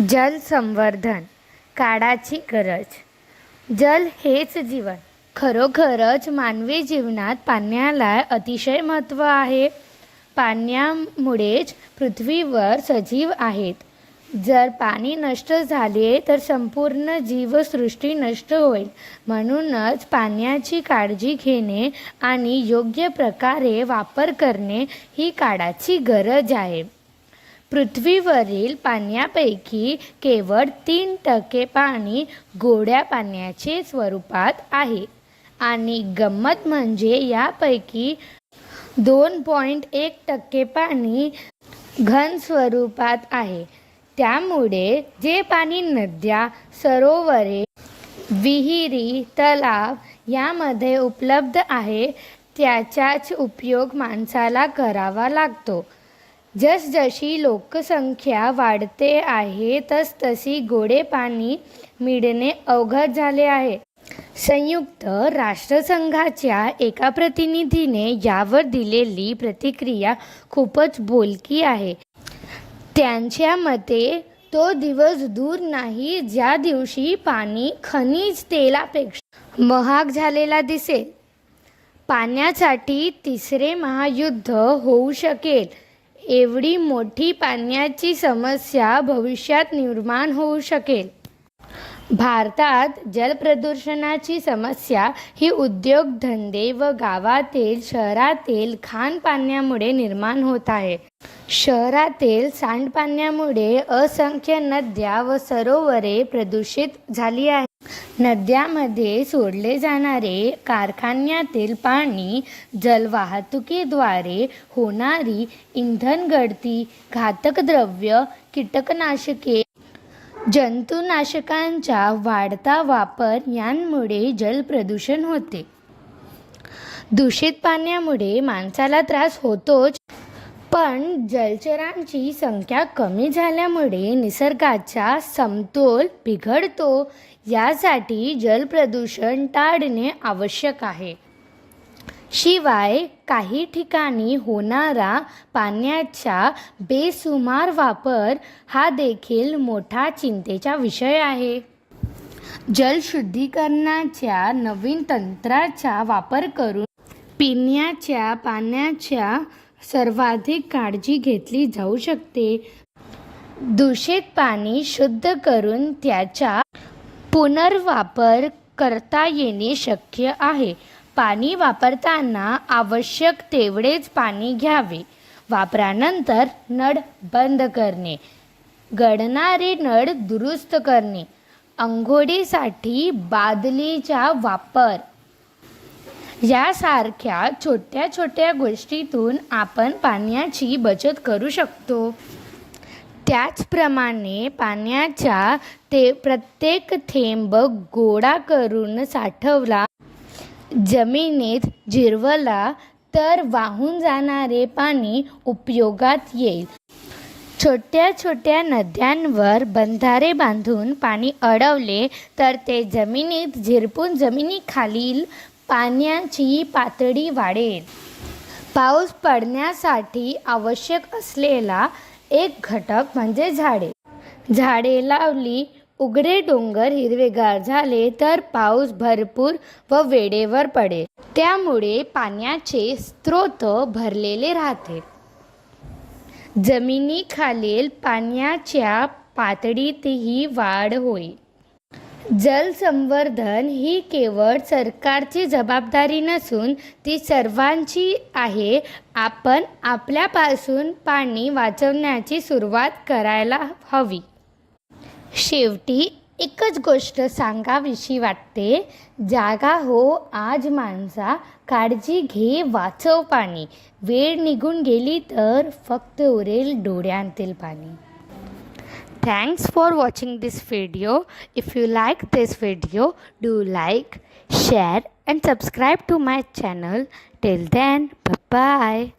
जल संवर्धन काळाची गरज. जल हेच जीवन. खरोखरच मानवी जीवनात पाण्याला अतिशय महत्त्व आहे. पाण्यामुळेच पृथ्वीवर सजीव आहेत. जर पाणी नष्ट झाले तर संपूर्ण जीवसृष्टी नष्ट होईल. म्हणूनच पाण्याची काळजी घेणे आणि योग्य प्रकारे वापर करणे ही काळाची गरज आहे. पृथ्वीवरील पाण्यापैकी केवळ तीन टक्के पाणी गोड्या पाण्याचे स्वरूपात आहे. आणि गंमत म्हणजे यापैकी दोन पॉईंट एक टक्के पाणी घन स्वरूपात आहे. त्यामुळे जे पाणी नद्या सरोवरे विहिरी तलाव यामध्ये उपलब्ध आहे त्याचाच उपयोग माणसाला करावा लागतो. जसजशी लोकसंख्या वाढते आहे तसतशी गोडे पाणी मिळणे अवघड झाले आहे. संयुक्त राष्ट्रसंघाच्या एका प्रतिनिधीने यावर दिलेली प्रतिक्रिया खूपच बोलकी आहे. त्यांच्या मते तो दिवस दूर नाही ज्या दिवशी पाणी खनिज तेलापेक्षा महाग झालेला दिसेल. पाण्यासाठी तिसरे महायुद्ध होऊ शकेल. एवढी मोठी पाण्याची समस्या भविष्यात निर्माण होऊ शकेल. भारतात जलप्रदूषणाची समस्या ही उद्योगधंदे व गावातील शहरातील घाणपाण्यामुळे निर्माण होत आहे. शहरातील सांडपाण्यामुळे असंख्य नद्या व सरोवरे प्रदूषित झाली आहे नद्यामध्ये सोडले जाणारे कारखान्यातील पाणी जलवाहतुकीद्वारे होणारी इंधन गळती घातक द्रव्य कीटकनाशके जंतुनाशकांचा वाढता वापर यांमुळे जलप्रदूषण होते. दूषित पाण्यामुळे माणसाला त्रास होतोच पण जलचरांची संख्या कमी झाल्यामुळे निसर्गाचा समतोल बिघडतो यासाठी जलप्रदूषण टाळणे आवश्यक आहे. शिवाय काही ठिकाणी होणारा पाण्याचा बेसुमार वापर हा देखील मोठा चिंतेचा विषय आहे. जलशुद्धीकरणाच्या नवीन तंत्राचा वापर करून पिण्याच्या पाण्याच्या सर्वाधिक काळजी घेतली जाऊ शकते. दूषित पाणी शुद्ध करून त्याच्या पुनर्वापर करता येणे शक्य आहे. पाणी वापरताना आवश्यक तेवढेच पाणी घ्यावे. वापरानंतर नळ बंद करणे. गळणारे नळ दुरुस्त करणे. अंघोळीसाठी बादलीचा वापर. यासारख्या छोट्या छोट्या गोष्टीतून आपण पाण्याची बचत करू शकतो. त्याचप्रमाणे पाण्याचा ते प्रत्येक थेंब गोळा करून साठवला. जमिनीत जिरवला तर वाहून जाणारे पाणी उपयोगात येईल. छोट्या छोट्या नद्यांवर बंधारे बांधून पाणी अडवले तर ते जमिनीत झिरपून जमिनीखालील पाण्याची पातळी वाढेल. पाऊस पडण्यासाठी आवश्यक असलेला एक घटक म्हणजे झाडे. झाडे लावली उघडे डोंगर हिरवेगार झाले तर पाऊस भरपूर व वेळेवर पडेल. त्यामुळे पाण्याचे स्रोत भरलेले राहते. जमिनीखालील पाण्याच्या पातळीतही वाढ होईल. जलसंवर्धन ही केवळ सरकारची जबाबदारी नसून ती सर्वांची आहे. आपण आपल्यापासून पाणी वाचवण्याची सुरुवात करायला हवी. शेवटी एकच गोष्ट सांगावीशी वाटते. जागा हो आज माणसा काळजी घे वाचव पाणी. वेळ निघून गेली तर फक्त उरेल डोळ्यांतील पाणी. Thanks for watching this video. If you like this video, do like, share and subscribe to my channel. Till then, bye bye.